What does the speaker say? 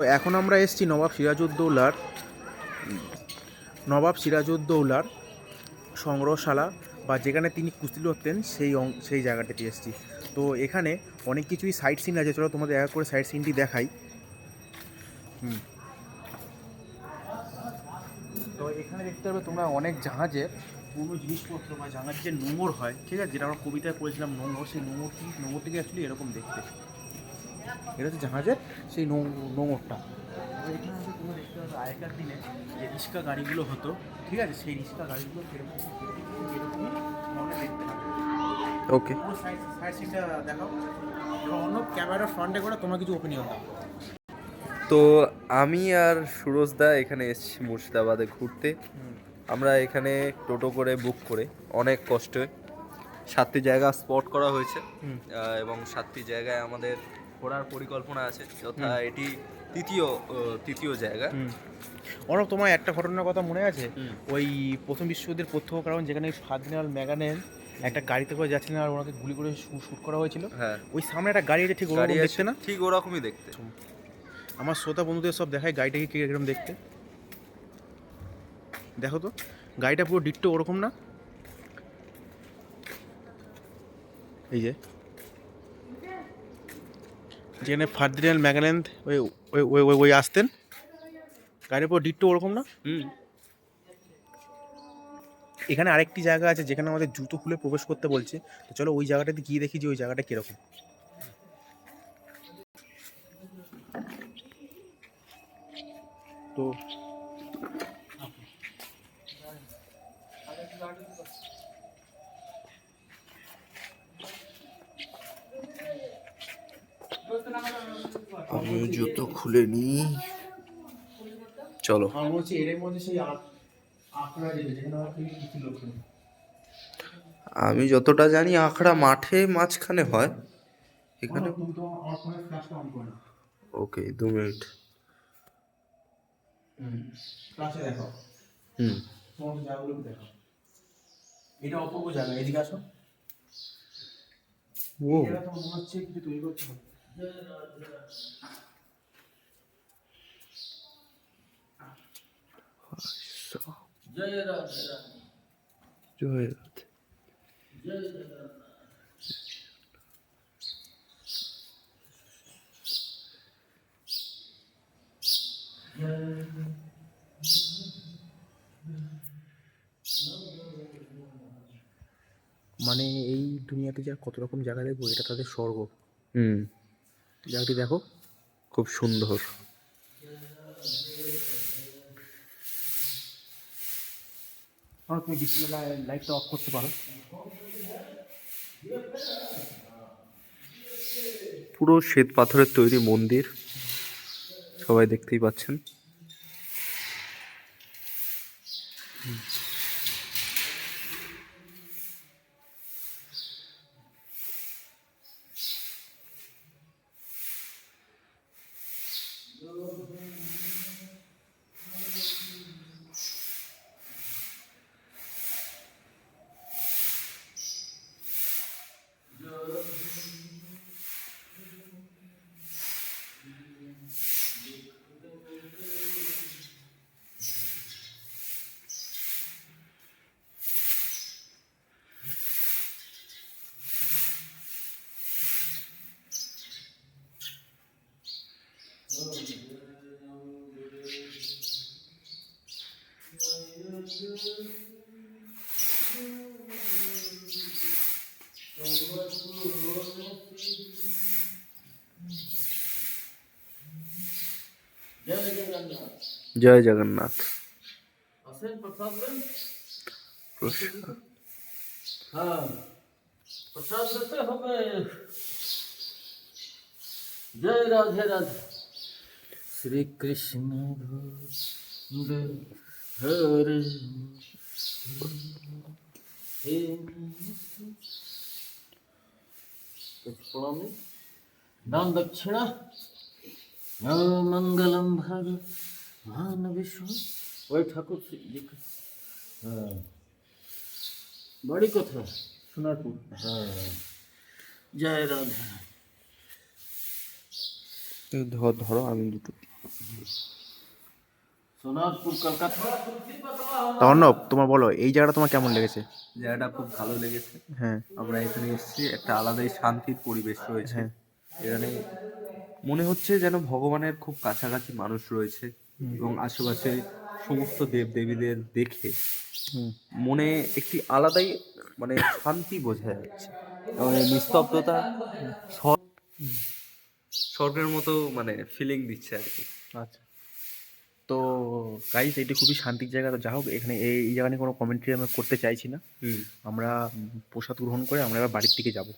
তো এখন আমরা এসেছি নবাব সিরাজউদ্দৌলার নবাব সিরাজউদ্দৌলার সংগ্রহশালা বা যেখানে তিনি কুস্তি লড়তেন সেই সেই জায়গাটাতে এসেছি। তো এখানে অনেক কিছুই সাইট সিন আছে, চলো তোমাদের এক করে সাইট সিনটি দেখাই। হুম। তো এখানে দেখতে পাবে তোমরা অনেক জাহাজের পুরনো জিনিসপত্র বা জাহাজের যে নোঙর হয়, ঠিক আছে? যেটা আমরা কবিতায় পড়েছিলাম নোঙর, সেই নোঙরটি, নোঙরটিকে অ্যাকচুয়ালি এরকম দেখতে। এটা হচ্ছে জাহাজের সেই নৌ- নোঙরটা। তো এখানে হচ্ছে তোমরা দেখতে পাবে আগেকার দিনে যে রিক্সা গাড়িগুলো হতো ঠিক আছে? সেই রিক্সা গাড়িগুলো সেরকম এরকমই মনে দেখতে ওকে। সাইড সাইড দেখাও। অন্য ক্যামেরা ফ্রন্টে করে তোমরা কিছু ওপিনিয়ন দাও। তো আমি আর সুরজ দা এখানে এসেছি মুর্শিদাবাদে ঘুরতে। আমরা এখানে টোটো করে বুক করে অনেক কষ্টে। সাতটি জায়গা স্পট করা হয়েছে। এবং সাতটি জায়গায় আমাদের ঘোরার পরিকল্পনা আছে যথা এটি তৃতীয় তৃতীয় জায়গা। অনেক তোমার একটা ঘটনার কথা মনে আছে? ওই প্রথম বিশ্বযুদ্ধের প্রত্যক্ষ কারণ যেখানে ফার্দিনাল ম্যাগানের একটা গাড়িতে করে যাচ্ছিলেন আর ওনাকে গুলি করে শ্যুট করা হয়েছিল। হ্যাঁ। ওই সামনে একটা গাড়ি ঠিক ওরকম দেখতে না? ঠিক ওরকমই দেখতে। আমার শ্রোতা বন্ধুদের সব দেখায় গাড়িটাকে কি এরকম দেখতে? দেখো তো গাড়িটা পুরো ডিট্টো ওরকম না? এই যে। যেখানে ফার্দিনাল ম্যাগালেন্ড ওই ওই ওই ওই- ওই আসতেন গাড়ির পুরো ডিট্টো ওরকম না? হুম। এখানে আরেকটি জায়গা আছে যেখানে আমাদের জুতো খুলে প্রবেশ করতে বলছে। তো চলো ওই জায়গাটাতে গিয়ে দেখি যে ওই জায়গাটা কীরকম। তো আমি জুতো খুলে নিই। চলো। আমি যতটা জানি আখড়া মাঠে মাঝখানে হয়। এখানে ওকে দু মিনিট। হুম এটা অপূর্ব জায়গা এদিকে আসো। ও। মনে হচ্ছে কিছু তৈরি করতে হবে। জয় রাধে মানে এই দুনিয়াতে যা কত রকম জায়গা দেখব এটা তাদের স্বর্গ। হুম। জায়গাটি দেখো খুব সুন্দর। আর তুমি ডিসপ্লে লাইটটা অফ করতে পারো। পুরো শ্বেত পাথরের তৈরি মন্দির সবাই দেখতেই পাচ্ছেন। জয় জগন্নাথ প্রসাদ। হ্যাঁ প্রসাদ দিতে হবে জয় রাধে রাধে শ্রীকৃষ্ণ হরে হরে হে कुछ पढ़ा नहीं दान दक्षिणा मंगलम भग मान विष्णु वही ठाकुर जी का हाँ बड़ी कथा সোনারপুর হ্যাঁ জয় রাধা ধ- ধরো আমি দুটো সোনারপুর কলকাতা। অর্ণব তোমার বলো এই জায়গাটা তোমার কেমন লেগেছে? জায়গাটা খুব ভালো লেগেছে। হ্যাঁ। আমরা এখানে এসেছি একটা আলাদাই শান্তির পরিবেশ রয়েছে। হ্যাঁ। এখানে মনে হচ্ছে যেন ভগবানের খুব কাছাকাছি মানুষ রয়েছে এবং আশেপাশে সমস্ত দেব দেবীদের দেখে মনে একটি আলাদাই মানে শান্তি বোঝা যাচ্ছে। এবং এই নিস্তব্ধতা স্বর্গের মতো মানে ফিলিং দিচ্ছে আর কি। আচ্ছা। তো গাইস এটি খুবই শান্তির জায়গা। তো যা হোক এখানে এই এই জায়গা নিয়ে কোনো কমেন্ট্রি আমি করতে চাইছি না। আমরা প্রসাদ গ্রহণ করে আমরা এবার বাড়ির দিকে যাব।